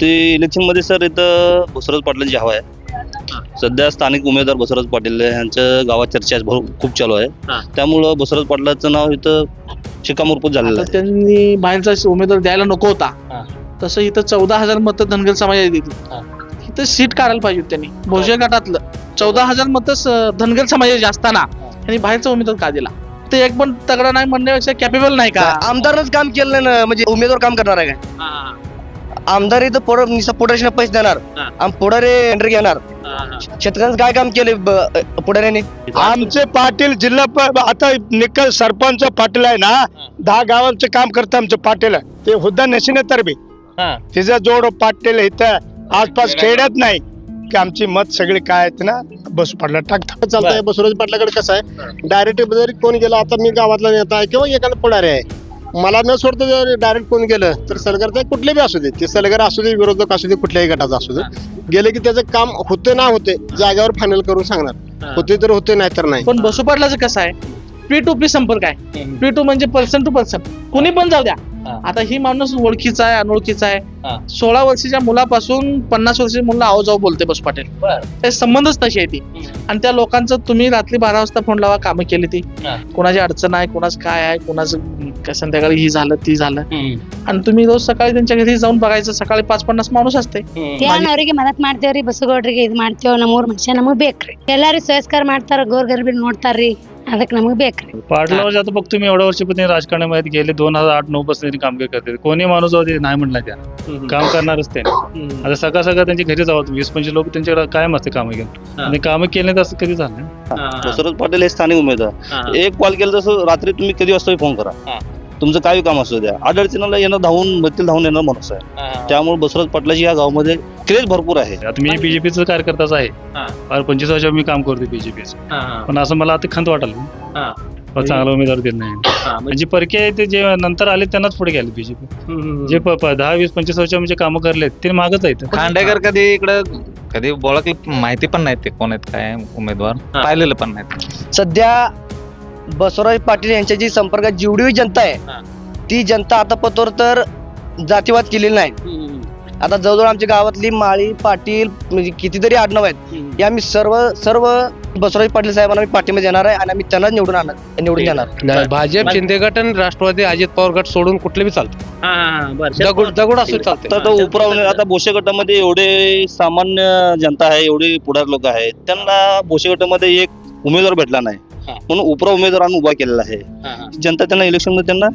इथे इलेक्शनमध्ये सर इथं बसवराज पाटलांची हवा आहे. सध्या स्थानिक उमेदवार बसवराज पाटील यांच्या गावात चर्चा भर- खूप चालू हा. आहे त्यामुळं बसवराज पाटलाचं नाव इथं शिक्कामोर्फत झालेलं आता आहे. त्यांनी बाहेरचा उमेदवार द्यायला नको हा. होता तसं इथं चौदा हजार मतं धनगर समाजात देतील हा. इथं सीट काढायला पाहिजे होती त्यांनी. भोजन गटातलं. चौदा हजार मतं धनगर समाजाची असताना त्यांनी बाहेरचा उमेदवार का दिला? ते एक पण तगडा नाही म्हणण्यापेक्षा कॅपेबल नाही का? आमदारच काम केलं नाही ना. म्हणजे उमेदवार काम करणार आहे काय आमदार इथं पोर निसा पोटाशी पैसे देणार. हा. आम पुढारे एंट्री घेणार. शेतकऱ्यांचं काय काम केले पुढाऱ्यांनी? आमचे पाटील जिल्हा प- आता निकल सरपंच पाटील आहे ना दहा गावांचे काम करतं आमचे पाटील ते हुद्दा नशिने तर बी. तिचा जोड पाटील इथं. आसपास खेड्यात नाही. की आमची मत सगळी काय आहेत ना बस पडला टाकतात. चालतंय. बसवराज पाटलाकडे कसं आहे? डायरेक्ट जरी कोण गेला आता मी गावातला नेता आहे किंवा एखादा पुढारी आहे. मला न सोडतं जर डायरेक्ट कोण गेलं तर सरकारचं कुठले बी असू दे. ते सलगर असू दे विरोधक असू दे कुठल्याही गटाचा असू दे. गेले की त्याचं काम होते ना होते जागेवर फायनल करून सांगणार. होते तर होते नाही तर नाही. पण बसू पाटलाचं कसं आहे? पी टू पी संपर्क आहे पी टू म्हणजे पर्सन टू पर्सन कुणी पण जाऊ द्या हा. आता ही माणूस ओळखीचा आहे अनोळखीचा हा. आहे सोळा वर्षाच्या मुलापासून पन्नास वर्षाच्या मुलाला आव जाऊ बोलते बस पाटील ते संबंधच तशी आहे ती आणि त्या लोकांचं तुम्ही रात्री बारा वाजता फोन लावा कामं केली ती हा. कोणाची अडचण आहे कोणाचं काय आहे कोणाचं काय संध्याकाळी ही झालं ती झालं आणि तुम्ही रोज सकाळी त्यांच्या घरी जाऊन बघायचं ಸಕಾಳಿ ಪಾಚ್ ಪನ್ನಾಸ್ ಮಾಣೂಸ್ ಅಷ್ಟೇ ಅವರಿಗೆ ಮದತ್ ಮಾಡ್ತೇವ್ರಿ ಬಸ್ಸುಗೌಡ್ರಿಗೆ ಇದ್ ಮಾಡ್ತೇವ್ ನಮ್ಮೂರ್ ಮನುಷ್ಯ ನಮಗ್ ಬೇಕ್ರಿ ಎಲ್ಲಾರು ಸೋಯಸ್ಕರ ಮಾಡ್ತಾರ ಗೋರ್ ಗರ್ಭಿಣಿ ನೋಡ್ತಾರ್ರಿ ಅದಕ್ ನಮಗ್ ಬೇಕ್ರಿ पाटलावर आता बघ तुम्ही एवढ्या वर्षापासून राजकारणामध्ये गेले दोन हजार आठ नऊ पासून त्यांनी काम करते कोणी माणूस जाऊ दे नाही म्हटलं त्या काम करणारच ते आता सकाळ सकाळ त्यांच्या घरी जावं वीस पंचवीस लोक त्यांच्याकडे कायम असते कामं घेऊन आणि कामं केले तर असं कधी झालं नाही. बसवराज पाटील हे स्थानिक उमेदवार एक कॉल केला तसं रात्री तुम्ही कधी वाजता फोन करा हा. तुमचं काही काम असू द्या. अडचणीला येणं धावून बत्तील धावून येणार माणूस आहे. त्यामुळे बसवराज पाटलाची या गावामध्ये क्रेज भरपूर आहे. आता मी बीजेपीचं कार्यकर्ताच आहे. हा. फार पंचवीस वर्ष मी काम करतो बीजेपीचं पण असं मला आता खंत वाटलं हा. पण चांगला उमेदवार दिला नाही. म्हणजे परके आहे ते जे नंतर आले त्यांनाच पुढे गेले बीजेपी जे दहा वीस पंचवीस वर्ष म्हणजे कामं करले ते मागच आहेत. खांडेकर कधी इकडं कधी ओळखलं माहिती पण नाही ते कोण आहेत काय उमेदवार. हा. पाहिलेलं पण नाही सध्या बसवराज पाटील यांच्या जी संपर्कात जेवढी जनता हा. आहे ती जनता आता पतोर तर जातीवाद केलेली नाही. आता जवळजवळ आमच्या गावातली माळी पाटील म्हणजे कितीतरी आडनाव आहेत. या आम्ही सर्व सर्व बसवराज पाटील साहेबांना मी पाठिंबा देणार आहे आणि आम्ही त्यांनाच निवडून आणणार निवडून देणार नाही, भाजप शिंदे गट आणि राष्ट्रवादी अजित पवार गट सोडून कुठले बी चालतो. दगड दगड असू चालते. तर तो उपरा आता बोशे गटामध्ये एवढे सामान्य जनता आहे एवढे पुढार लोक आहेत त्यांना बोशे गटामध्ये एक उमेदवार भेटला नाही. म्हणून उपरा उमेदवारांना उभा केलेला आहे. जनता त्यांना इलेक्शनमध्ये त्यांना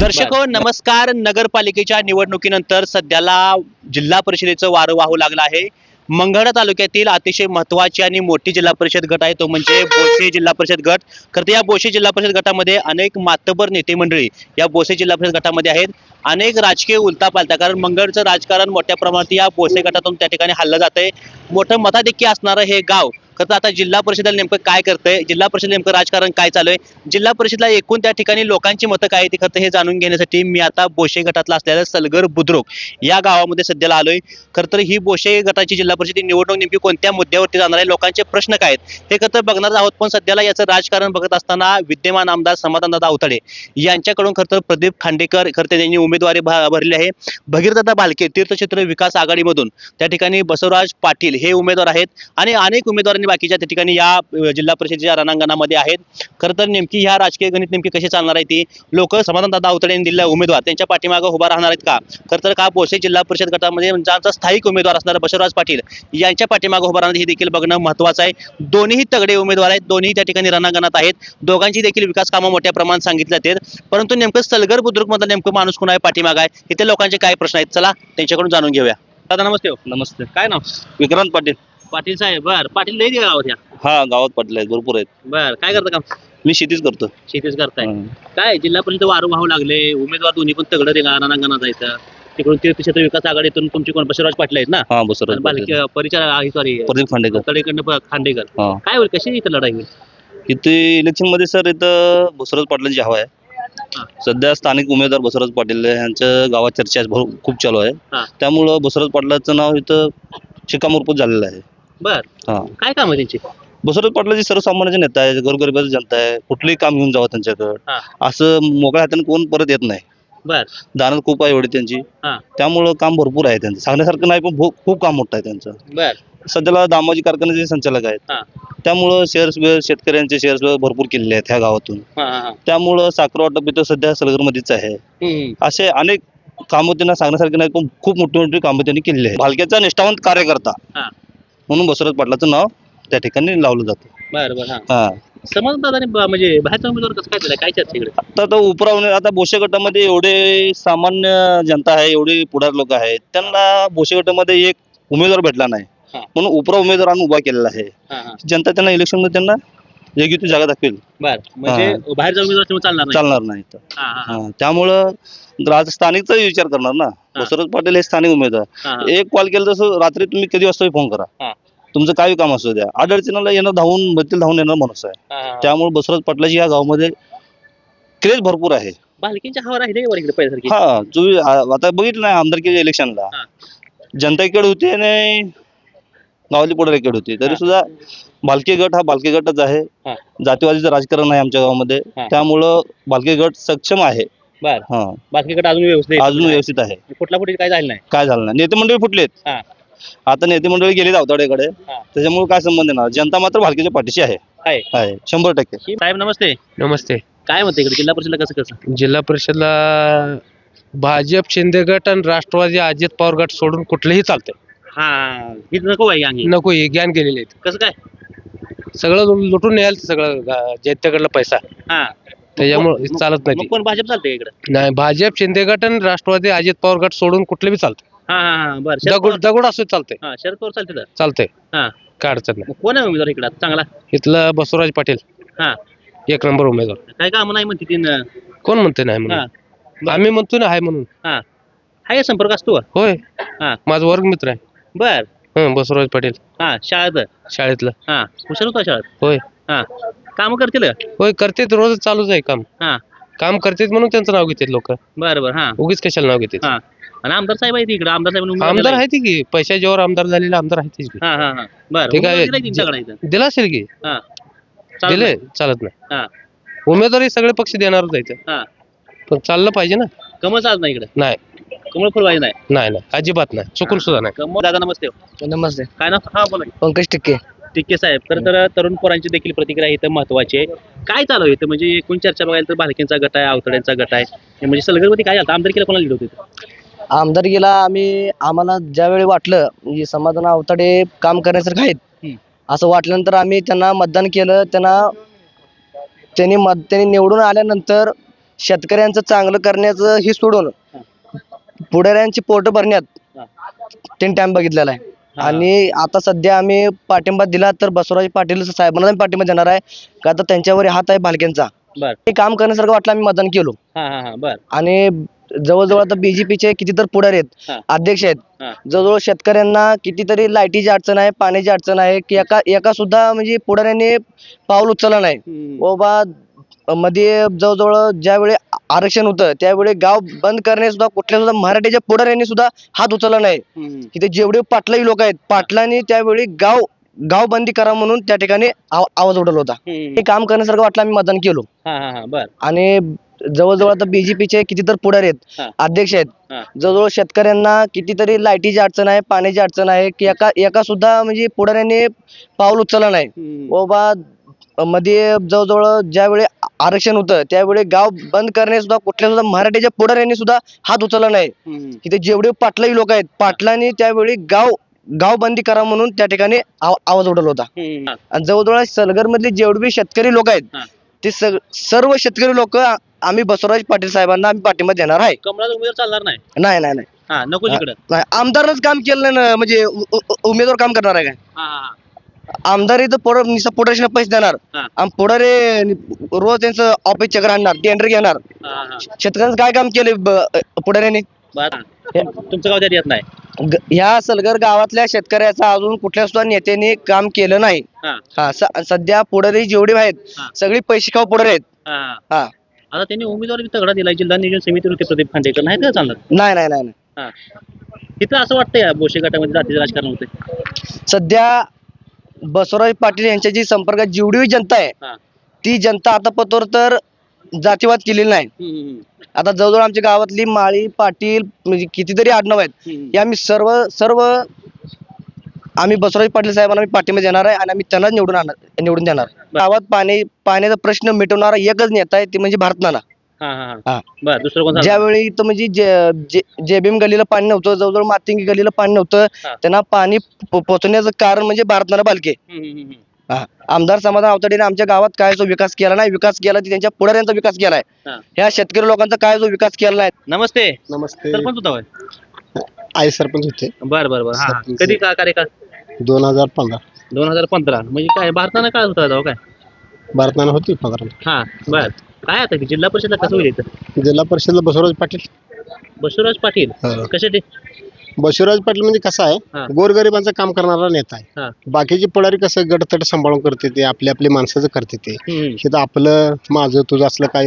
दर्शक हो, नमस्कार. नगरपालिकेच्या निवडणुकीनंतर सध्याला जिल्हा परिषदेचं वारं वाहू लागलं आहे. मंगळा तालुक्यातील अतिशय महत्वाची आणि मोठी जिल्हा परिषद गट आहे तो म्हणजे बोसे जिल्हा परिषद गट. खरं तर या बोसे जिल्हा परिषद गटामध्ये अनेक मातबर नेते मंडळी या बोसे जिल्हा परिषद गटामध्ये आहेत. अनेक राजकीय उलटापालटा कारण मंगळचं राजकारण मोठ्या प्रमाणात या बोसे गटातून त्या ठिकाणी हल्लं जातंय. मोठं मताधिक्य असणारं हे गाव तर आता जिल्हा परिषदेला नेमकं काय करतंय? जिल्हा परिषद नेमकं राजकारण काय चालू आहे? जिल्हा परिषदला एकूण त्या ठिकाणी लोकांची मतं काय आहे ती खरं हे जाणून घेण्यासाठी मी आता बोशे गटातला असलेल्या सलगर बुद्रुक या गावामध्ये सध्याला आलोय. खरं तर ही बोशे गटाची जिल्हा परिषद निवडणूक नेमकी कोणत्या मुद्द्यावरती जाणार आहे? लोकांचे प्रश्न काय आहेत? हे खरं तर बघणार आहोत पण सध्याला याचं राजकारण बघत असताना विद्यमान आमदार समाधानदादा अवताडे यांच्याकडून खरं तर प्रदीप खांडेकर खरं तर त्यांनी उमेदवारी भा- भरली आहे. भगीरदादा भालके तीर्थक्षेत्र विकास आघाडीमधून त्या ठिकाणी बसवराज पाटील हे उमेदवार आहेत आणि अनेक उमेदवारांनी बाकीच्या त्या ठिकाणी या जिल्हा परिषदेच्या रणांगणामध्ये आहेत. खरं तर नेमकी ह्या राजकीय गणित नेमकी कशी चालणार आहे ती लोक समाधानदादा अवतडे यांनी दिलेला उमेदवार. त्यांच्या पाठीमागे उभा राहणार आहेत का? खरं तर का बोसे जिल्हा परिषद गटामध्ये ज्यांचा स्थायिक उमेदवार असणारा बसवराज पाटील यांच्या पाठीमागे उभा राहणार हे देखील बघणं महत्वाचं आहे. दोन्हीही तगडे उमेदवार आहेत दोन्ही त्या ठिकाणी रणांगणात आहेत. दोघांची देखील विकास कामं मोठ्या प्रमाणात सांगितले आहेत. परंतु नेमकं सलगर बुद्रुक मधला नेमकं माणूस कोण आहे पाठीमागा आहे इथे लोकांचे काय प्रश्न आहेत चला त्यांच्याकडून जाणून घेऊया. दादा नमस्ते हो. नमस्ते. काय नाव? विक्रांत पाटील. पाटील साहेब बर. पाटील लई गावात या. हा गावात पाटील आहेत भरपूर आहेत. बर. काय करता काम? मी शेतीच करतो. शेतीच करताय. काय जिल्हा परिषद वारू वाहू लागले उमेदवार दोन्ही पण तगडं रे रणांगणात जायचं. तिकडून तीर्थक्षेत्र विकास आघाडीतून तुमचे कोण? बसवराज पाटील आहेत ना? हा बसवराज पाटील. बालकी परिचय सॉरी प्रदीप खांडेकर. तळेकडनं प- खांडेकर. हा. काय होईल? कशी इथं लढाई होईल? इथे इलेक्शनमध्ये सर इथं बसवराज पाटलांची हवा हा. आहे सध्या स्थानिक उमेदवार बसवराज पाटील यांच्या गावात चर्चा भर- खूप चालू हा. आहे त्यामुळं बसवराज पाटलाचं नाव इथं शिक्कामोर्फत झालेलं आहे. बर. हा. काय काम आहे त्यांची? बसवराज पाटलाची सर्वसामान्य नेता आहे गोरगरिबाची जनता आहे कुठलंही काम घेऊन जावं त्यांच्याकडं. हा. असं मोकळ्या हाताने कोण परत येत नाही. बर. दानत खूप आहे एवढी त्यांची. हा. त्यामुळं काम भरपूर आहे त्यांचं. सांगण्यासारखं नाही पण भू- खूप काम मोठं आहे त्यांचं. बर. सध्याला दामाजी कारखान्याचे संचालक आहेत. हा. त्यामुळं शेअर्स शेतकऱ्यांचे शेअर्स भरपूर केलेले आहेत ह्या गावातून. हा हा हा. त्यामुळं साखर वाटप इथं सध्या सलगरमध्येच आहे. हम्म. असे अनेक कामं त्यांना सांगण्यासारखे नाही पण खूप मोठी मोठी कामं त्यांनी केलेली आहेत. भालक्याचा निष्ठावंत कार्यकर्ता. हा. म्हणून बसवराज पाटलाचं नाव त्या ठिकाणी लावलं जातं. बर बर हा. हा. म्हणजे बाहेरचा उमेदवार कसं काय दिला काय चर्चा इकडे? आता तो उपरावणे आता बोशे गटामध्ये एवढे सामान्य जनता आहे एवढे पुढार लोक आहेत त्यांना बोशे गटामध्ये एक उमेदवार भेटला नाही. हा. म्हणून उपरा उमेदवार आणून उभा केलेला आहे. हा हा. जनता त्यांना इलेक्शनमध्ये त्यांना योग्य ती जागा दाखवेल. बर. म्हणजे बाहेरचा उमेदवार असल्यामुळे चालणार नाही. चालणार नाही तर हा हा हा. हा, त्यामुळं राज स्थानिकचा विचार करणार ना. बसवराज पाटील हे स्थानिक उमेदवार. हा, हा. एक कॉल केला तसं रात्री तुम्ही कधी वाजता फोन करा. हा. तुमचं काय काम असू द्या. अडचणीला येणं धावून बदल धावून येणार माणूस आहे. त्यामुळे बसवराज पाटलाची या गावामध्ये क्रेज भरपूर आहे. बालकींच्या हवा राहिले वर इकडे पहिल्यासारखी? हा जो आ- आता बघितलं नाही आमदारकीच्या इलेक्शनला. हा. जनता इकडे होती आणि गावातली पुढे इकडे होती. तरी हा. सुद्धा भालके गट हा भालके गटच आहे. हा. जातीवादीचं राजकारण आहे आमच्या गावामध्ये. हा. त्यामुळं भालके गट सक्षम आहे. बर. हा. बालकीकडे अजून व्यवस्थित अजून व्यवस्थित आहे. कुठला कुठे काय झालं नाही? काय झालं नाही. नेते मंडळी फुटलेत. हा. आता नेते मंडळी गेली अवताड्याकडे हा. त्याच्यामुळे काय संबंध येणार? जनता मात्र भालकेच्या पाठीशी आहे. आहे. आहे. शंभर टक्के. साहेब नमस्ते. नमस्ते. काय म्हणते इकडे? जिल्हा परिषदला कसं कसं? जिल्हा परिषदला भाजप शिंदे गट आणि राष्ट्रवादी अजित पवार गट सोडून कुठलेही चालतंय. हा. नको आहे अंगी नको हे ज्ञान गेलेले आहेत. कसं काय? सगळं लुटून याल सगळं गा- ज्याच्याकडला पैसा. हा. त्याच्यामुळे चालत नाही मग ते. कोण भाजप चालते इकडे? नाही भाजप शिंदे गट आणि राष्ट्रवादी अजित पवार गट सोडून कुठले बी चालतंय. हा हा हा. बरं शरद दगड पवार- दगड असो चालतंय. हा शरद पवार चालते तर. चालतंय. हा. काय अडचण नाही. मग कोण आहे उमेदवार इकडे? चांगला. इथलं बसवराज पाटील. हा. एक नंबर उमेदवार. काय काम नाही म्हणते तीन कोण म्हणते नाही हा. म्हणून आम्ही म्हणतो ना आहे म्हणून. हा. आहे का संपर्क असतो. होय. हा. माझा वर्ग मित्र आहे. बर. हं बसवराज पाटील. हा शाळेत. शाळेतलं. हा. हुशार होता शाळेत? होय. हा. काम करतील? होय करतेत रोज चालूच आहे काम. हा. काम करतेत म्हणून त्यांचं नाव घेतात लोक. बरं बरं हा. उगीच कशाला नाव घेतात? हा. आणि आमदार साहेब आहे इकडे. आमदार साहेब आमदार आहे की? पैशाच्यावर आमदार झालेले आमदार आहेत की. हा हा हा. बरं. ते काय- उमेदवार दिलाय तुमच्याकडे इथं? दिला असेल की? हा. दिले. चालत नाही. हा. उमेदवारी सगळे पक्ष देणारच आहेत. हा. पण चाललं पाहिजे ना. कमळ चालत नाही इकडे? नाही. कमळ फुलवायचे नाही? नाही नाही. अजिबात नाही. चुकून सुद्धा नाही. कमळ दादा नमस्ते. नमस्ते. काय ना हा बोला की. पंकज टिक्के. टिक्के साहेब. खरं तर तरुण पोरांची देखील प्रतिक्रिया इथं महत्वाची आहे. काय चालू आहे इथं? म्हणजे एकूण चर्चा बघायला तर भालकेंचा गट आहे अवतड्यांचा गट आहे. हे म्हणजे सलगरमध्ये काय झालं? आमदारकीला कोणाला लिहिलं होतं इथं? आमदारकीला आम्ही आम्हाला ज्यावेळी वाटलं म्हणजे समाधान अवताडे काम करण्यासारखं आहेत. असं वाटल्यानंतर आम्ही त्यांना मतदान केलं त्यांना त्यांनी मत त्यांनी निवडून आल्यानंतर शेतकऱ्यांचं चांगलं करण्याचं ही सोडून पुढाऱ्यांची पोट भरण्यात. त्यांनी टाइम बघितलेला आहे. आणि आता सध्या आम्ही पाठिंबा दिला तर बसवराज पाटील साहेबांना पाठिंबा देणार आहे का तर त्यांच्यावर हात आहे भालक्यांचा काम करण्यासारखं वाटलं आम्ही मतदान केलो आणि जवळजवळ आता बीजेपीचे किती तर पुढारी हा. आहेत अध्यक्ष आहेत हा. जवळजवळ शेतकऱ्यांना कितीतरी लाईटीची अडचण आहे पाण्याची अडचण आहे की एका एका सुद्धा म्हणजे पुढाऱ्याने पाऊल उचललं नाही हम्म. बाबा मध्ये जवळजवळ ज्यावेळी आरक्षण होतं त्यावेळी गाव बंद करणे सुद्धा कुठल्या सुद्धा मराठीच्या पुढाऱ्यांनी सुद्धा हात उचलला नाही हम्म. तिथे जेवढे पाटलाही लोक आहेत पाटलांनी त्यावेळी गाव गाव बंदी करा म्हणून त्या ठिकाणी आव- आवाज उठवला होता हम्म. हे काम करण्यासारखं वाटलं आम्ही मतदान केलो हा हा हा बर आणि जवळजवळ आता बीजेपीचे किती तर पुढारी हा. आहेत अध्यक्ष आहेत हा. जवळजवळ शेतकऱ्यांना कितीतरी लाईटीची अडचण आहे पाण्याची अडचण आहे की एका एका सुद्धा म्हणजे पुढाऱ्याने पाऊल उचललं नाही हम्म. बाबा मध्ये जवळजवळ ज्यावेळी आरक्षण होतं त्यावेळी गाव बंद करणे सुद्धा कुठल्या सुद्धा मराठीच्या पुढाऱ्यांनी सुद्धा हात उचलला नाही हम्म. तिथे जेवढे पाटलाही लोक आहेत पाटलांनी त्यावेळी गाव गाव बंदी करा म्हणून त्या ठिकाणी आव- आवाज उठवला होता हम्म. आणि जवळजवळ सलगर मधले जेवढे बी शेतकरी लोक आहेत हा. ते सग- सर्व शेतकरी लोक आम्ही बसवराज पाटील साहेबांना आम्ही पाठिंबा देणार आहे. कमळाचा उमेदवार चालणार नाही? नाही नाही नाही. हा नको तिकडं. नाही आमदारच काम केलं ना म्हणजे उ- उ- उमेदवार काम करणार आहे काय? हा हा हा. आमदार इथं पोर निसा पुढारीने पैसे देणार. हा. आणि पुढारे रोज त्यांचं ऑफिस चक्र आणणार टेंडर घेणार. हा हा. शेतकऱ्यांचं काय काम केलं पुढाऱ्याने बरं. तुमचं गाव त्यात येत नाही? ग- ह्या सलगर गावातल्या शेतकऱ्याचा अजून कुठल्या सुद्धा नेत्याने काम केलं नाही. हा. हा स- सध्या पुढारी जेवढे आहेत हा. सगळी पैसे खाऊ पुढारी आहेत. हा हा. हा. आता त्यांनी उमेदवार तगडा दिला जिल्हा नियोजन समितीवर होते प्रदीप खांडेकर. नाही का चालणार? नाही नाही नाही नाही. हा. इथं असं वाटतंय या बोशे गटामध्ये जातीचं राजकारण होते सध्या बसवराज पाटील यांच्या जी संपर्कात जेवढी जनता आहे हा. ती जनता आता पतोर तर जातीवाद केलेली नाही. आता जवळजवळ आमच्या गावातली माळी पाटील म्हणजे कितीतरी आडनाव आहेत हे आम्ही सर्व सर्व आम्ही बसवराज पाटील साहेबांना आम्ही पाठिंबा देणार आहे आणि आम्ही त्यांनाच निवडून आणणार निवडून देणार. गावात पाणी पाण्याचा प्रश्न मिटवणारा एकच नेता आहे ते म्हणजे भारत नाना हा. बर दुसरं कोण ज्यावेळी इथं म्हणजे जे- जे- जेबीएम गलीला पाणी नव्हतं जवळजवळ मातिंगी गलीला पाणी नव्हतं हा. त्यांना पाणी पोहोचवण्याचं कारण म्हणजे भारत नाना बालके हा. आमदार समाधान आवताडेने आमच्या गावात काय जो विकास केला नाही विकास केला ते त्यांच्या पुढाऱ्यांचा विकास केलाय. ह्या शेतकरी लोकांचा काय जो विकास केला नाही. नमस्ते. नमस्ते. सरपंच होता? आई सरपंच होते. बर बर बर. हा. कधी का कार्यकाळ दोन हजार पंधरा. दोन हजार पंधरा. म्हणजे काय भारतानं काय होता तेव्हा काय? भारतानं होती पंधरा हा बर. काय आता की जिल्हा परिषदला कसं होईल इथं? जिल्हा परिषदला बसवराज पाटील. बसवराज पाटील? हा. कशासाठी बसवराज पाटील म्हणजे कसं हा. आहे गोरगरिबांचं काम करणारा नेता हा. आहे बाकीचे पुढारी कसं गटतट सांभाळून करते ते आपले आपले माणसाचं करते ते. हम्म. हे तर आपलं माझं तुझं असलं काय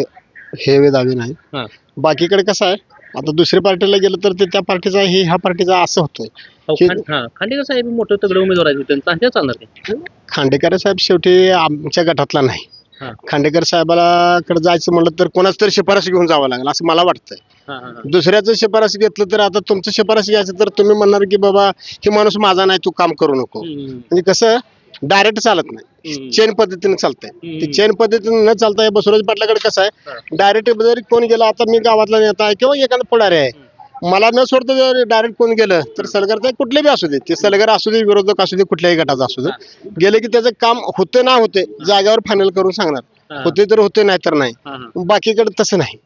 हे दावे नाही. हा. बाकीकडे कसं आहे आता दुसऱ्या पार्टीला गेलं तर ते त्या पार्टीचा हे ह्या पार्टीचा असं होतंय हे- खांड- खांडेकर साहेब मोठं तगडे उमेदवार आहेत चालणार खांडेकर साहेब शेवटी आमच्या गटातला नाही हा. खांडेकर साहेबाला कडे जायचं म्हणलं तर कोणाच तरी शिफारस घेऊन जावं लागेल असं मला वाटतंय. दुसऱ्याचं शिफारस घेतलं तर आता तुमचं शिफारस घ्यायचं तर तुम्ही म्हणणार की बाबा हे माणूस माझा नाही तू काम करू नको. म्हणजे कसं डायरेक्ट चालत नाही. चेन पद्धतीने चालतंय. ते चेन पद्धतीने न चालता बसवराज पाटलाकडे कसं आहे डायरेक्ट जरी कोण गेला आता मी गावातला नेता आहे किंवा एखादा पुढारी आहे मला न सोडता जर डायरेक्ट कोण गेलं तर सलगरचा कुठले बी असू दे. ते सलगर असू दे विरोधक असू दे कुठल्याही गटाचा असू दे. गेले की त्याचं काम होते ना होते जागेवर फायनल करून सांगणार. होते तर होते नाही. तर नाही. बाकीकडे तसं नाही.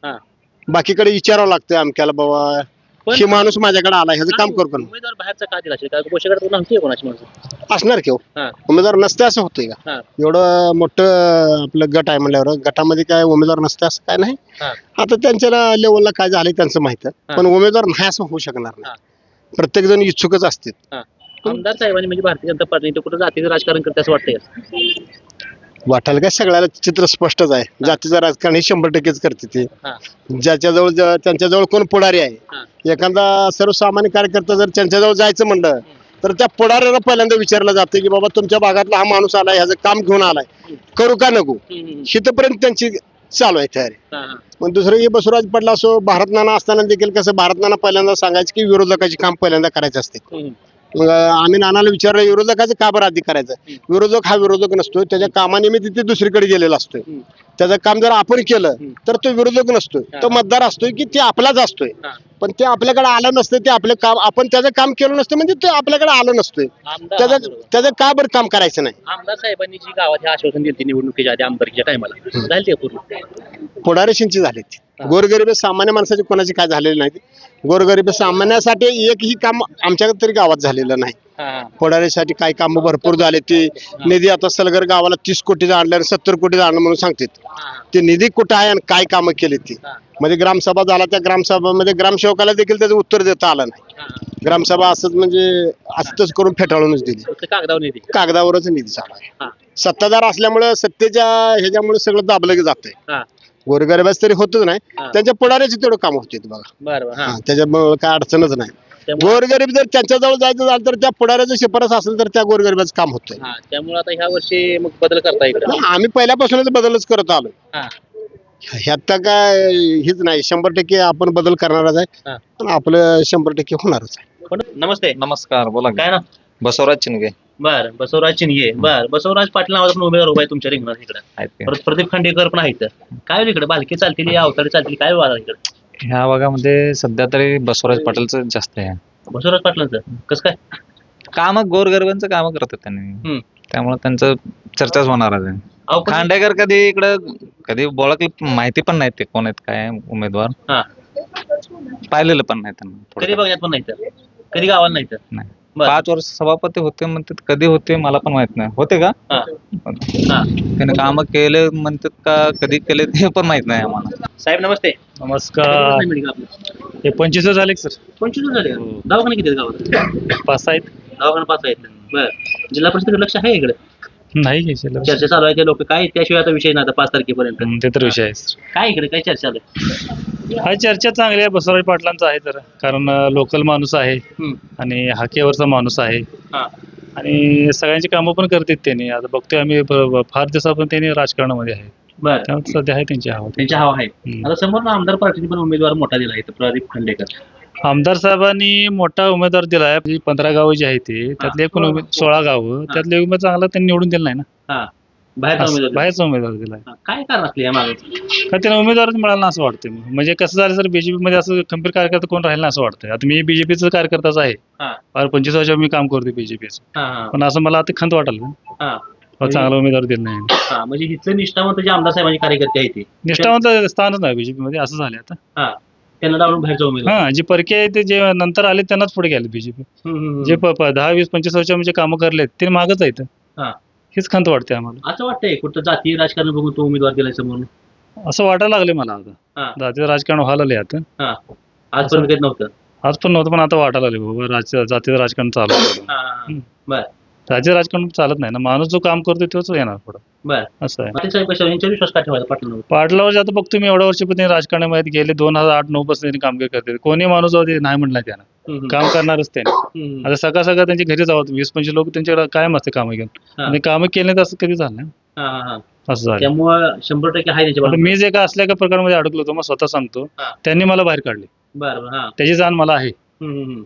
बाकीकडे विचारावं लागतं आमच्याला बाबा हे माणूस माझ्याकडे आला ह्याचं काम करू का उमेदवार बाहेरचा का दिला असेल? कारण पोषकाकडे नव्हती कोणाची माणसं असणार की हो हा. उमेदवार नसते असं होतंय का हा. एवढं मोठं आपलं गट आहे म्हणल्यावर गटामध्ये काय उमेदवार नसते असं काय नाही हा. आता त्यांच्या लेवलला काय झालंय त्यांचं माहीत हा. पण उमेदवार नाही असं होऊ शकणार हा. नाही प्रत्येक जण इच्छुकच असते आमदार साहेबांनी म्हणजे भारतीय जनता पार्टी कुठं जातीचं राजकारण करते असं वाटतंय वाटायला काय सगळ्याला चित्र स्पष्टच आहे. जातीचं राजकारण हे शंभर टक्केच करते ते. ज्याच्याजवळ ज- त्यांच्याजवळ कोण पुढारी. आहे? एखादा सर्वसामान्य कार्यकर्ता जर त्यांच्याजवळ जायचं म्हणलं तर त्या पुढाऱ्याला पहिल्यांदा विचारलं जातं की बाबा तुमच्या भागातला हा माणूस आलाय ह्याचं काम घेऊन आलाय. करू का नको? शिथपर्यंत त्यांची चालू आहे तयारी. मग दुसरं हे बसवराज पडला असो भारत नाना असताना देखील कसं भारत नाना पहिल्यांदा सांगायचं की विरोधकाचे काम पहिल्यांदा करायचं असते. मग आम्ही नानाला विचारलं विरोधकाचं का बरं आधी करायचं? विरोधक हा विरोधक नसतो त्याच्या कामानिमित्त ते दुसरीकडे गेलेला असतोय. त्याचं काम जर आपण केलं. तर तो विरोधक नसतोय. तो मतदार असतोय की ते आपलाच असतोय. पण ते आपल्याकडे आलं नसतं ते आपलं काम आपण त्याचं काम केलं नसतं म्हणजे ते आपल्याकडे आलं नसतोय. त्याचं त्याचं का बरं काम करायचं नाही? आमदार साहेबांनी जी गावात आश्वासन दिली निवडणुकीच्या आधी आमदारकीच्या टायमाला. झाली ते पूर्ण? पुढारीशींची झाली ती. गोरगरीब सामान्य माणसाची कोणाची काय झालेली नाही गोरगरीब सामान्यासाठी एकही काम आमच्याकडे तरी गावात झालेलं नाही. पुढारीसाठी काही कामं भरपूर झाले ते निधी आता सलगर गावाला तीस कोटीचा आणलं सत्तर कोटीचा आणलं म्हणून सांगतात. ते निधी कुठं आहे आणि काय कामं केली ती. म्हणजे ग्रामसभा झाला त्या ग्रामसभामध्ये ग्रामसेवकाला देखील त्याचं उत्तर देता आलं नाही. ग्रामसभा असंच म्हणजे असंच करून फेटाळूनच दिली. फक्त कागदावर निधी. कागदावरच निधी. आहे सत्ताधार असल्यामुळे सत्तेच्या ह्याच्यामुळे सगळं दाबलं जातंय. हा. गोरगरिबाच तरी होतच नाही. हा. त्यांच्या पुढाऱ्याची तेवढं काम होते बघा. बरं हा. हा, त्याच्यामुळे काय अडचणच नाही. त्यामुळे गोरगरीब जर त्यांच्याजवळ जायचं झालं तर त्या पुढाऱ्याचं शिफारस असेल तर त्या गोरगरिबाचं काम होतंय. हा त्यामुळे आता ह्या वर्षी मग बदल करता येईल. नाही, आम्ही पहिल्यापासूनच बदलच करत आलो हा. ह्यात तर काय हेच नाही शंभर टक्के आपण बदल करणारच आहे. हा. पण आपलं शंभर टक्के होणारच आहे. पण नमस्ते. नमस्कार बोला काय ना बसवराज चिनगे. बर बसवराज चिनगे बर बसवराज पाटील नावाचा पण उमेदवार उभा आहे तुमच्या रिंगणात इकडे. परत प्रदीप खंडेकर पण आहेत. काय होईल इकडे? बालकी चालतील या अवतारी चालतील काय वाद इकडे? ह्या भागामध्ये सध्या तरी बसवराज पाटीलचं जास्त आहे. बसवराज पाटलांचं? कसं काय? काम गोरगरिबांचं काम करतात हम्म. त्यांनी त्यामुळे त्यांचं चर्चाच होणार आहे. अहो, खांडेकर कधी इकडं कधी बोळकलं माहिती पण नाही ते कोण आहेत काय उमेदवार. हा. पाहिलेलं पण नाही त्यांना कधी थोडं. बघण्यात पण नाही तर? कधी गावाला नाही तर? नाही. पाच वर्ष सभापती होते म्हणतात कधी होते मला पण माहीत नाही. होते का? हा. हा. त्याने काम केले म्हणतात का कधी केले ते पण माहीत नाही आम्हाला. साहेब नमस्ते. नमस्कार? हे पंचवीस झाले का सर? पंचवीस झाले का? दवाखाने किती आहेत गावात? पाच आहेत. दवाखाना पाच आहेत. बर. जिल्हा परिषदेकडे लक्ष आहे इकडे? नाही घ्यायचे लक्ष. चर्चा चालू आहे. ते लोक काय त्याशिवाय आता विषय नाही आता पाच तारखेपर्यंत. हम्म, ते तर विषय आहे काय इकडे काय चर्चा चालू आहे? हा चर्चा चांगली आहे. बसवराज पाटलांचा आहे तर. कारण लोकल माणूस आहे. हम्म. आणि हाकेवरचा माणूस आहे. हा. आणि सगळ्यांची कामं पण करतात त्यांनी. आता बघतोय आम्ही ब- ब- फार दिवसापासून त्यांनी राजकारणामध्ये आहे. बर. त्यामुळे सध्या आहे त्यांची हवा. त्यांच्या हवा आहे. हम्म. आता समोर आमदार पार्टीने पण उमेदवार मोठा दिला आहे प्रदीप खांडेकर. आमदार साहेबांनी मोठा उमेदवार दिलाय. म्हणजे पंधरा गावं जी आहेत ते त्यातले एकूण उमेद सोळा गावं. त्यातले उमेदवार चांगला त्यांनी निवडून दिला नाही ना. हा. बाहेरचा असं- उमेदवार. बाहेरचा उमेदवार दिलाय. हा, काय कारण असले या मागे? का त्यांना उमेदवारच मिळाला ना असं वाटतं. म्हणजे कसं झालं सर बीजेपी मध्ये असं खंबीर कार्यकर्ता कोण राहील ना असं वाटतं आता मी बीजेपीचं कार्यकर्ताच आहे. हा. फार पंचवीस वर्ष मी काम करतो बीजेपीचं हा हा. पण असं मला आता खंत वाटलं हा. बा, चांगला उमेदवार दिला नाही. हा. म्हणजे हिथलं निष्ठावंत जे आमदार साहेबांचे कार्यकर्ते आहेत ते. निष्ठावंत स्थानच नाही बीजेपी मध्ये. असं झालं आता. हा. त्यांना हा जे परके आहे ते जे नंतर आले त्यांनाच पुढे गेले बीजेपी जे हम्म. प- प- दहा वीस पंचवीस वर्ष म्हणजे कामं करलेत ते मागच आहेत हा. हीच खंत वाटते आम्हाला असं वाटतंय कुठं जातीय राजकारण बघून तो उमेदवार दिलाय समोर असं वाटायला लागले मला हा. आता जातीय राजकारण व्हायला लागले आता हा आजपर्यंत काही नव्हतं आज पण नव्हतं पण आता वाटायला लागले बाबा राज जातीय राजकारण चालू आहे. हा. बर जातीय राजकारण चालत नाही ना. माणूस जो काम करतो तोच येणार पुढं. बर. असं आहे. पाटील साहेब कशावर यांच्यावर विश्वास का ठेवायचा पाटलांवर? पाटलावर आता बघतो मी एवढ्या वर्षापासून राजकारणामध्ये गेले दोन हजार आठ नऊ पासून त्यांनी कामगिरी करते. कोणी माणूस जाऊ दे नाही म्हणला त्यानं. हम्म. काम करणारच त्याने. हम्म, आता सकाळ सकाळ त्यांच्या घरी जावं वीस पंचवीस लोक त्यांच्याकडे कायम असते कामं घेऊन. हा. आणि कामं केले तर असं कधी झालं नाही. हा, हा, हा. असं झालं. त्यामुळं शंभर टक्के आहे त्याच्या आता बाजूला. मी जे का असल्या का प्रकारमध्ये अडकलो होतो मग स्वतः सांगतो. हा. त्यांनी मला बाहेर काढले. बरं बरं हा. त्याची जाण मला आहे. हम्म, हम्म, हम्म.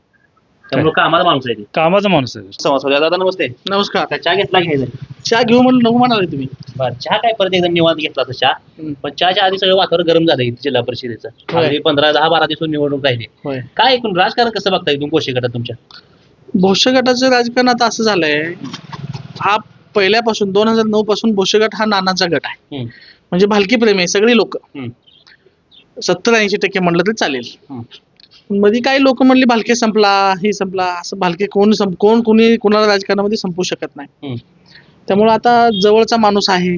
त्यामुळे कामाला माणूस आहे ते कामाचा माणूस आहे समज दादा नमस्ते. नमस्कार. आता चहा घेतला घ्यायचा चहा घेऊ म्हणून नको म्हणाले तुम्ही. बरं चहा काय परत एकदम निवांत घेतला होता चहा? हम्म. पण चहाच्या आधी सगळं वातावरण गरम झालं इथे जिल्हा परिषदेचं. होय. अगदी पंधरा दहा बारा दिवस निवडणूक राहिली. होय. काय एकूण राजकारण कसं बघताय तुम्ही? गोष्टी गटात तुमच्या? भोसे गटाचं राजकारण आता असं झालंय. हा पहिल्यापासून दोन हजार नऊ पासून भोसे गट हा नानाचा गट आहे. हम्म. म्हणजे भालकी प्रेमी आहे सगळी लोक. हम्म. सत्तर ऐंशी टक्के म्हणलं तरी चालेल. हम्म. मध्ये काही लोक म्हणली भालके संपला ही संपला असं भालके कोण संप कोण कोणी कोणाला राजकारणामध्ये संपू शकत नाही. त्यामुळे आता जवळचा माणूस आहे.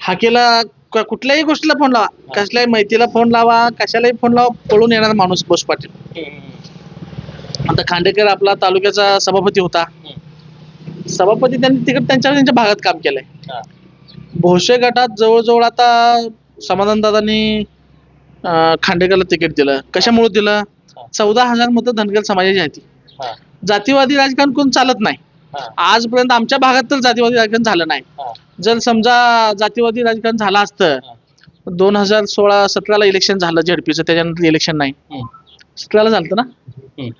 हाकेला क- कुठल्याही गोष्टीला फोन लावा. कसल्याही माहितीला फोन लावा कशालाही फोन लावा पळून येणारा माणूस बोस पाटील. आता खांडेकर आपला तालुक्याचा सभापती होता. सभापती त्यांनी तिकडे त्यांच्या त्यांच्या भागात काम केलंय. भोसे गटात जवळजवळ आता समाधान दादांनी खांडेकरला तिकीट दिलं कशामुळे दिलं. चौदा हजार मतं धनगर समाजाची आहेत हा. जातीवादी राजकारण कोण चालत नाही हा. आजपर्यंत आमच्या भागात तर जातीवादी राजकारण झालं नाही हा. जर समजा जातीवादी राजकारण झालं असतं दोन हजार सोळा सतराला इलेक्शन झालं झेडपीचं त्याच्यानंतर इलेक्शन नाही हम्म. सतराला झालं ना हम्म.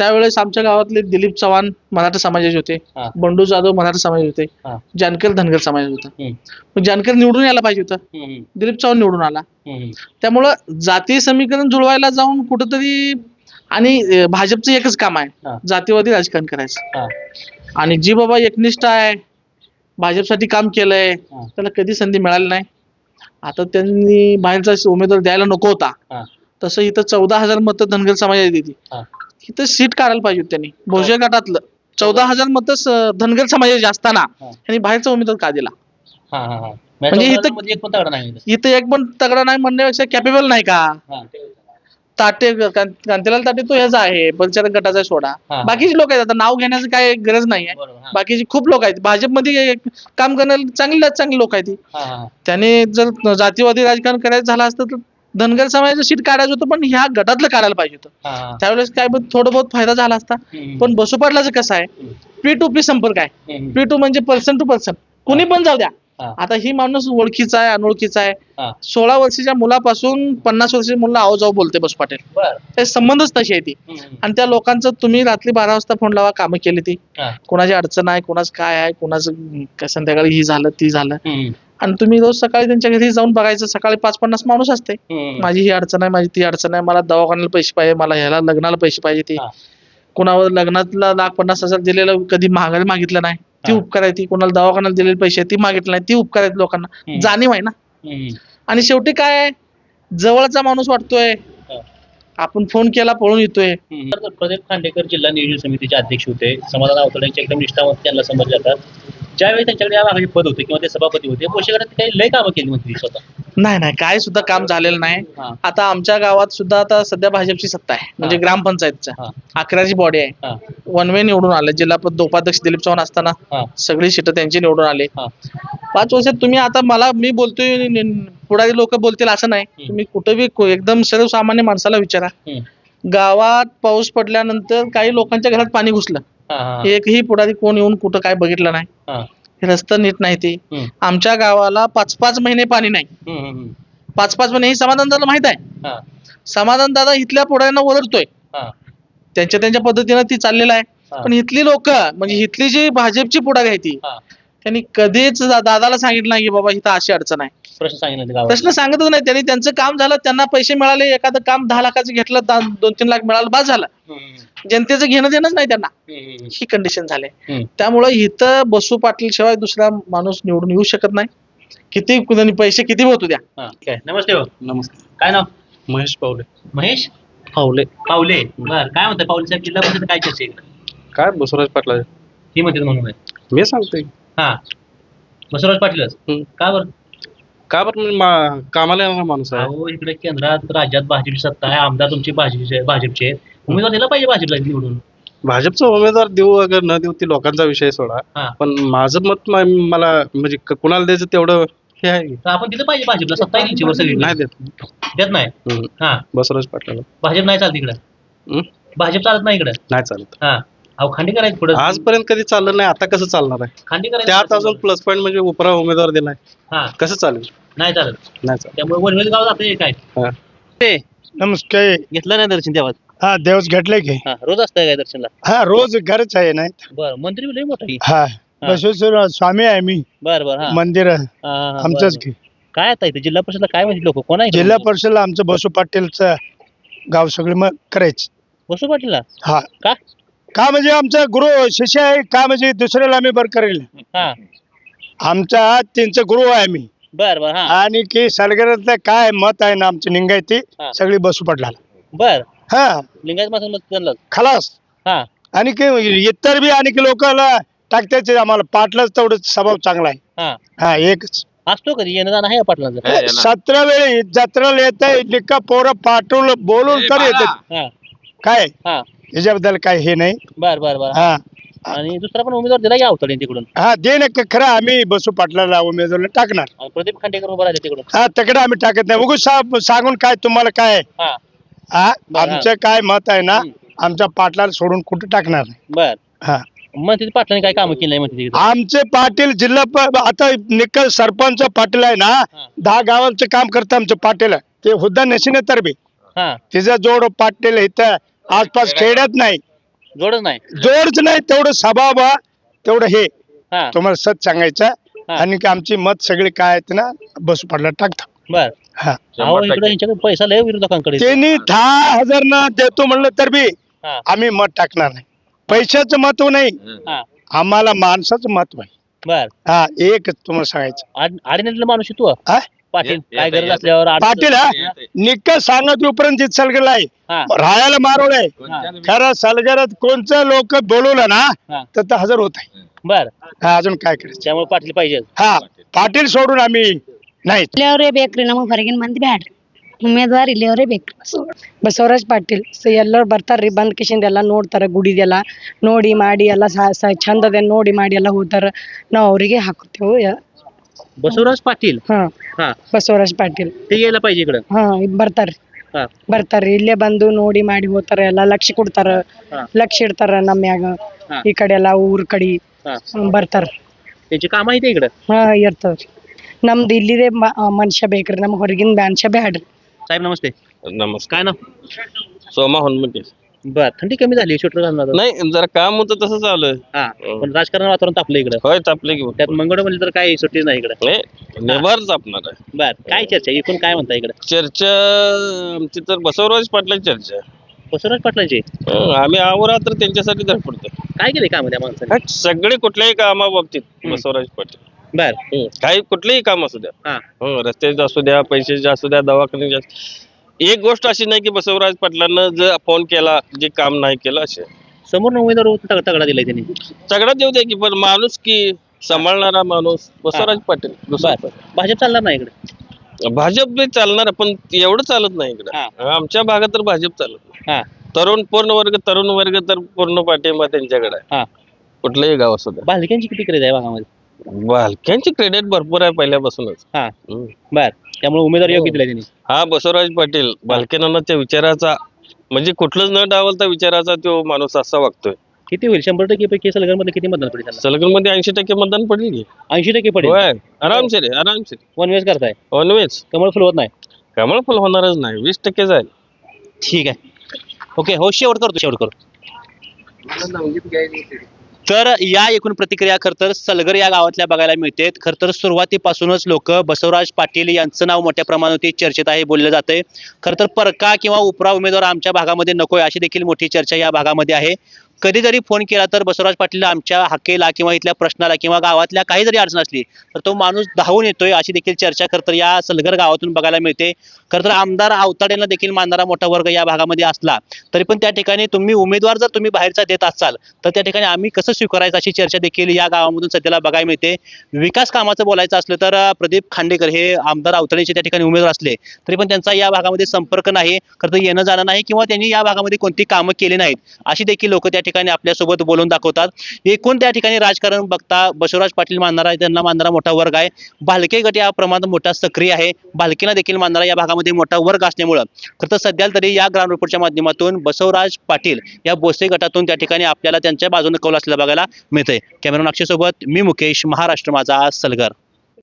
त्यावेळेस आमच्या गावातले दिलीप चव्हाण मराठा समाजाचे होते हा. बंडू जाधव मराठा समाज होते हा. जानकर धनगर समाज होता हम्म. पण जानकर निवडून यायला पाहिजे होतं हम्म, दिलीप चव्हाण निवडून आला हम्म, त्यामुळं जातीय समीकरण जुळवायला जाऊन कुठंतरी आणि अं, भाजपचं एकच काम हा. आहे जातीवादी राजकारण करायचं हा. आणि जी बाबा एकनिष्ठ आहे भाजपसाठी काम केलंय हा. त्याला कधी संधी मिळाली नाही आता त्यांनी बाहेरचा उमेदवार द्यायला नको होता हा. तसं इथं चौदा हजार मतं धनगर समाजाची दिली हा. इथं सीट काढायला पाहिजे होती त्यांनी भोजे गटातलं चौदा हजार मतं धनगर समाजाची असताना हा. त्यांनी बाहेरचा उमेदवार का दिला हा, हा, हा. म्हणजे म्हणजे इथं- एक पण तगडा नाही इथं. इथं एक पण तगडा नाही म्हणण्यापेक्षा कॅपेबल नाही का हा. ताटे कांतीलाल ताटे तो ह्याचा आहे परिचारक गटाचा आहे सोडा हा. बाकीचे लोक आहेत आता नाव घेण्याचं काय गरज नाही आहे बरोबर, हा. बाकीचे खूप लोक आहेत भाजपमध्ये काम करणारे चांगले चांगले लोक आहेत हा, हा, त्याने जर जातीवादी राजकारण करायचं झालं असतं तर धनगर समाजाचं सीट काढायचं होतं पण ह्या गटातलं काढायला पाहिजे होतं. त्यावेळेस काय थोडं बहुत फायदा झाला असता. पण बसोपाटलाचं कसं आहे पी टू पी संपर्क आहे. पी टू म्हणजे पर्सन टू पर्सन कोणी पण जाऊ द्या. आता ही माणूस ओळखीचा आहे अनोळखीचा आहे. सोळा वर्षाच्या मुलापासून पन्नास वर्षाच्या मुलाला आव जाऊ बोलते बस पाटील. ते संबंधच तशी आहे ती. आणि त्या लोकांचं तुम्ही रात्री बारा वाजता फोन लावा कामं केली ती. कोणाची अडचण आहे कोणाचं काय आहे कोणाचं संध्याकाळी ही झालं ती झालं. आणि तुम्ही रोज सकाळी त्यांच्या घरी जाऊन बघायचं सकाळी पाच पन्नास माणूस असते. माझी ही अडचण आहे माझी ती अडचण आहे मला दवाखान्याला पैसे पाहिजे मला ह्याला लग्नाला पैसे पाहिजे ती. कोणावर लग्नातला लाख पन्नास हजार दिलेलं कधी महागारी मागितलं नाही ती. उपकार आहे ती कोणाला दवाखान्याला दिलेले पैसे ती मागितले नाही ती उपकार आहेत लोकांना. जाणीव आहे ना आणि शेवटी काय आहे? जवळचा माणूस वाटतोय. आपण फोन केला पळून येतोय. तर प्रदीप खांडेकर जिल्हा नियोजन समितीचे अध्यक्ष होते समाधान आवतडे यांचे एकदम निष्ठावंत त्यांना समजले जातात ज्यावेळी त्यांच्याकडे या भागाचे पद होते किंवा ते सभापती होते पोषकात काही लय कामं केली म्हणते स्वतः नाही नाही काय सुद्धा काम झालेलं नाही हा. आता आमच्या गावात सुद्धा आता सध्या भाजपची सत्ता आहे म्हणजे हा. ग्रामपंचायतच्या हा. अकराची बॉडी आहे हा. वन वे निवडून आले जिल्हा उपाध्यक्ष दिलीप चव्हाण असताना हा. सगळी सीटं त्यांची निवडून आले हा. पाच वर्षात तुम्ही आता मला मी बोलतोय नि- नि- पुढारी लोक बोलतील असं नाही. तुम्ही कुठं बी को- एकदम सर्वसामान्य माणसाला विचारा हम्म. गावात पाऊस पडल्यानंतर काही लोकांच्या घरात पाणी घुसलं हा, हा, एकही पुढारी कोण येऊन कुठं काय बघितलं नाही हा. रस्तं नीट नाही ते हम्म. आमच्या गावाला पाच पाच महिने पाणी नाही हम्म, हम्म, हम्म. पाच पाच महिने हे समाधान दादा माहीत आहे हा, समाधान दादा इथल्या पुढ्यांना ओरडतोय हा, त्यांच्या त्यांच्या पद्धतीनं ती चाललेलं आहे हा. पण इथली लोक म्हणजे इथली जी भाजपची पुढारी आहे ती हा. त्यांनी कधीच दा- दादाला सांगितलं नाही की बाबा इथं अशी अडचण आहे. प्रश्न सांगितलं गावात. प्रश्न सांगतच नाही. त्यांनी त्यांचं काम झालं त्यांना पैसे मिळाले एखादं काम दहा लाखाचं घेतलं दा- दोन तीन लाख मिळालं बाद झालं. जनतेचं घेणं देणंच नाही त्यांना. ही कंडिशन झाली. त्यामुळं इथं बसू पाटील शिवाय दुसरा माणूस निवडून येऊ शकत नाही. किती कुणानी पैसे किती होतो द्या. काय नमस्ते हो नमस्कार काय नाव? महेश पावले. महेश? पावले. पावले. बर काय म्हणतात पावले साहेब जिल्हा परिषद काय चर्चा आहे इकडे काय बसवराज पाटला ही म्हणते म्हणून. मी सांगतोय. हा. बसवराज पाटीलच. हम्म. का बरं? का बरं? कामाला येणारा माणूस अहो इकडे केंद्रात राज्यात भाजपची सत्ता आहे. आमदार तुमची भाजपचे भाजपचे आहेत. उमेदवार दिला पाहिजे भाजपला निवडून. भाजपचा उमेदवार देऊ अगर न देऊ ती लोकांचा विषय सोडा. हा. पण माझं मत म- मला म्हणजे क- कुणाला द्यायचं तेवढं हे आहे. तर आपण दिलं पाहिजे भाजपला. सत्ता आहे त्यांची वर सगळी. नाही देत. देत नाही? हम्म. हा. बसवराज पाटलाला. भाजप नाही चालत इकडं. हम्म? भाजप चालत नाही इकडं. नाही चालत. हा. अहो खांडी करायचं पुढे. आजपर्यंत कधी चाललं नाही आता कसं चालणार आहे? खांडी त्यात अजून प्लस पॉईंट म्हणजे उपरा उमेदवार दिलाय. हा. कसं चालेल? नाही चालत. नाही चालेल त्यामुळे वनवेल गाव जाते काय? हा. ते नमस्कार. घेतलं नाही दर्शन तेव्हा? हा देवच घेतले की. हा रोज असतंय काय दर्शनला? हा रोज घरच आहे ना बरं मंत्री लय मोठा आहे. हा बसवेश्वर स्वामी आहे मी. बरं बरं हा. मंदिर हा, हा, हा, आमचंच बरं, की. बरं. काय आता इथे जिल्हा परिषदला काय माहिती लोक? कोण आहे जिल्हा परिषदला आमचं बसू पाटीलचं गाव सगळे मग करायचं. बसू पाटीलला? हा. का? का म्हणजे आमचा गुरु शिष्य आहे का म्हणजे दुसऱ्याला आम्ही बर करेल? हा. आमचा त्यांचं गुरु आहे मी बर बर हा. आणि की सलगरातलं काय मत आहे ना आमची निंगायती हा. सगळी बसू पडला बर. हा. लिंगायत माणसं मत खलास. हा. आणि की इतर बी आणि की लोकांना टाकतायचे आम्हाला पाटलाच तेवढं स्वभाव चांगला आहे. हा. हा एकच. असतो कधी येणं जाणं आहे सतरा वेळी जत्रेला येत लिका पोरं पाठवलं बोलून तर येतात हा. काय? हा. याच्याबद्दल काय हे नाही. बर बर बर. हा. आणि दुसरा पण उमेदवार दिला की अवतडे तिकडून? हा दे ना क- खरं आम्ही बसू पाटलाला उमेदवारला टाकणार. आणि प्रदीप खांडेकर उभा राहिले तिकडून? हा तिकडे आम्ही टाकत नाही. उगू सांगून काय तुम्हाला काय? आहे? हा. हा बरं. आमचं काय मत आहे ना. आमच्या पाटलाला सोडून कुठं टाकणार? नाही बर. हा. मग तिथे पाटलांनी काय कामं केली नाही म्हणते तिकडे? आमचे पाटील जिल्हा प- आता निकल सरपंच पाटील आहे ना दहा गावांचं काम करतं आमचं पाटील. ते हुद्दा नशिने तर बी. हा. तिचा जोड पाटील इथं आसपास खेड्यात नाही. जोडच नाही. जोडच नाही तेवढं सभा बा तेवढं हे. हा. तुम्हाला सच सांगायचं. आणि की आमची मत सगळी काय आहेत ना बसू पडला टाकता. बर. हा. अहो इकडे यांच्याकडे पैसा लय विरोधकांकडे त्यांनी दहा हजार न देतो म्हणलं तर बी हा. आम्ही मत टाकणार नाही. पैशाचं महत्त्व नाही. हा. आम्हाला माणसाचं महत्त्व आहे. बर. हा एकच तुम्हाला सांगायचं. आडीनेटलं माणूस आहे तू हा? पाटील काय गरज असल्यावर आड- पाटील हा निक्का सांगत उपरंत जित सलगरला आहे हा राहायला मारोड आहे हा. खरं सलगरात कोणचं लोक बोलवलं ना हा. तर ते हजर होत आहे बर हा अजून काय करायचं त्यामुळे पाटील पाहिजे हा ಪಾಟೀಲ್ ಸೋಡ್ರು ಆಮಿ ನೈಟ್ ಇಲ್ಲಿಯವರೇ ಬೇಕ್ರಿ ನಮಗ್ ಹೊರಗಿನ ಮಂದಿ ಬ್ಯಾಡ್ರಿ ಉಮೇದ್ವಾರ ಇಲ್ಲಿಯವರೇ ಬೇಕ್ರಿ ಬಸವರಾಜ್ ಪಾಟೀಲ್ ಸೊ ಎಲ್ಲರೂ ಬರ್ತಾರ್ರಿ ಬಂದ್ ಕಿಶಿಂದ ಎಲ್ಲ ನೋಡ್ತಾರ ಗುಡಿದೆಲ್ಲ ನೋಡಿ ಮಾಡಿ ಎಲ್ಲ ಸ- ಸ- ಚಂದ ಅದ ನೋಡಿ ಮಾಡಿ ಎಲ್ಲ ಹೋಗ್ತಾರ ನಾವು ಅವರಿಗೆ ಹಾಕುತ್ತೇವೆ ಯ- बसवराज पाटील ಹಾ हा ಬಸವರಾಜ್ ಪಾಟೀಲ್ ते यायला पाहिजे इकडं ಹಾ ಇದ್ ಬರ್ತಾರ್ರಿ हा ಬರ್ತಾರ್ರಿ ಇಲ್ಲೇ ಬಂದು ನೋಡಿ ಮಾಡಿ ಹೋಗ್ತಾರ ಎಲ್ಲ ಲಕ್ಷ ಕೊಡ್ತಾರ ಹಾ. ಲಕ್ಷ ಇಡ್ತಾರ ನಮ್ಯಾಗ ಹಾ. ಈ ಕಡೆ ಎಲ್ಲ ಊರ್ ಕಡೆ हा ಹ್ಮ್, ಬರ್ತಾರ त्यांची काम आहे ते इकडं ಹಾ ಇರ್ತಾವ್ರಿ ನಮ್ದು ಇಲ್ಲಿದೆ ಮ- ಆ, ಮನುಷ್ಯ ಬೇಕ್ರಿ ನಮ್ಗೆ ಹೊರಗಿನ ಮನುಷ್ಯ ಬ್ಯಾಡ್ರಿ साहेब नमस्ते नमस्कार काय ना सोमा हनुमते बर थंडी कमी झाली घालून आता. नाही जरा काम होतं तसं चालू आहे हा. पण राजकारण वातावरण तापलं इकडं. होय तापले की त्यात मंगळ म्हणजे तर काय सुट्टी नाही इकडं. नेवर तापणार आहे. बर काय चर्चा एकूण काय म्हणता इकडं? चर्चा आमची तर बसवराज पाटलाची चर्चा आहे. बसवराज पाटलांची? हं, आम्ही आवर तर त्यांच्यासाठी धडपडतो. काय केले काम त्या माणसाने? हा, सगळे कुठल्याही कामाबाबतीत बसवराज पाटील. बर. हं, काही कुठलेही काम असू द्या. हा. हं, रस्त्याचे असू द्या पैशाचे असू द्या दवाखान्याचे असू एक गोष्ट अशी नाही की बसवराज पाटलांना जर फोन केला जे काम नाही केलं असे. समोर उमेदवार तग- तगडा दिलाय त्यांनी. सगळ्यात येऊ द्या की पण माणूस की सांभाळणारा माणूस बसवराज पाटील दुसरा बर. भाजप चालणार नाही इकडे. भाजप बी चालणार आहे, पण एवढं चालत नाही इकडे. हा. आमच्या भागात तर भाजप चालत नाही. हा. तरुण पूर्ण वर्ग तरुण वर्ग तर पूर्ण पाठिंबा त्यांच्याकडे आहे. हा. कुठलंही गाव असू द्या. भालक्यांची किती क्रेज आहे भागामध्ये? बालक्यांची क्रेडिट भरपूर आहे पहिल्यापासूनच. हा. हम्म. बर. त्यामुळे उमेदवार योग्य दिलाय त्यांनी. हा बसवराज पाटील बालकेनाच्या विचाराचा म्हणजे कुठलंच न डावलता विचाराचा तो माणूस असा वागतोय. किती होईल? शंभर टक्के पैकी सलगरमध्ये किती मतदान पडेल सलगरमध्ये ऐंशी टक्के मतदान पडेल की. ऐंशी टक्के पडेल? होय आरामशीर आहे, आरामशीर वन वेज करताय. ऑनवेज कमळ फुलवत नाही? कमळ फुल होणारच नाही वीस टक्के जाईल. ठीक आहे. ओके हो शेवट करतो शेवट करतो तर या एकूण प्रतिक्रिया खर तर सलगर या गावातल्या बघायला मिळते. खर तर सुरुवातीपासूनच लोक बसवराज पाटील यांचं नाव मोठ्या प्रमाणावरती चर्चेत आहे बोललं जातंय. खर तर परका किंवा उपरा उमेदवार आमच्या भागामध्ये नकोय अशी देखील मोठी चर्चा या भागामध्ये आहे. कधी जरी फोन केला तर बसवराज पाटील आमच्या हाकेला किंवा इथल्या प्रश्नाला किंवा गावातल्या काही जरी अडचण असली तर तो माणूस धावून येतोय अशी देखील चर्चा खर या सलगर गावातून बघायला मिळते. खरंतर तर आमदार आवताडेंना देखील मानणारा मोठा वर्ग या भागामध्ये असला तरी पण त्या ठिकाणी तुम्ही उमेदवार जर तुम्ही बाहेरचा देत असाल तर त्या ठिकाणी आम्ही कसं स्वीकारायचं अशी चर्चा देखील या गावामधून सध्याला बघायला मिळते. विकास कामाचं बोलायचं असलं तर प्रदीप खांडेकर हे आमदार आवताडेचे त्या ठिकाणी उमेदवार असले तरी पण त्यांचा या भागामध्ये संपर्क नाही. खरं तर येणं जाणं नाही किंवा त्यांनी या भागामध्ये कोणती कामं केली नाहीत अशी देखील लोक त्या ठिकाणी ठिकाणी आपल्यासोबत बोलून दाखवतात. एकूण त्या ठिकाणी राजकारण बघता बसवराज पाटील मानणारा त्यांना मानणारा मोठा वर्ग आहे. भालके गट या प्रमाणात मोठा सक्रिय आहे. भालकेला देखील मानणारा या भागामध्ये मोठा वर्ग असल्यामुळं. खरं तर सध्या तरी या ग्राउंड रिपोर्टच्या माध्यमातून बसवराज पाटील या बोसे गटातून त्या ठिकाणी आपल्याला त्यांच्या बाजूने कौल असलेला बघायला मिळतंय. कॅमेरा नाक्षीसोबत मी मुकेश महाराष्ट्र माझा सलगर.